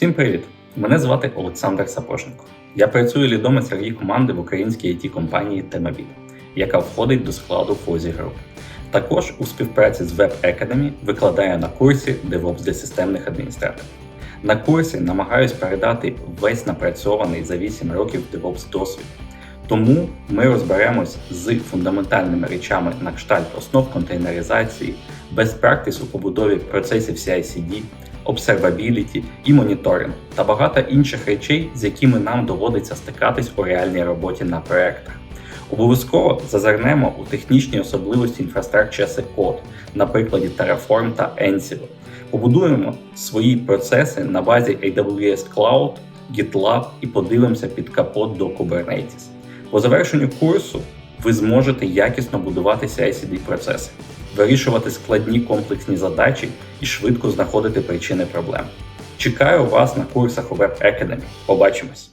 Всім привіт! Мене звати Олександр Сапоженко. Я працюю лідом SRE команди в українській it компанії Темабіт, яка входить до складу Фозі Group. Також у співпраці з Web Academy викладаю на курсі DevOps для системних адміністраторів. На курсі намагаюсь передати весь напрацьований за 8 років DevOps досвід. Тому ми розберемось з фундаментальними речами на кшталт основ контейнеризації, best practice у побудові процесів CI/CD, observability і моніторинг та багато інших речей, з якими нам доводиться стикатись у реальній роботі на проектах. Обов'язково зазирнемо у технічні особливості інфраструктури as Code на прикладі Terraform та Ansible. Побудуємо свої процеси на базі AWS Cloud, GitLab і подивимося під капот до Kubernetes. По завершенню курсу ви зможете якісно будувати CI/CD процеси, вирішувати складні комплексні задачі і швидко знаходити причини проблем. Чекаю вас на курсах у Web Academy. Побачимось!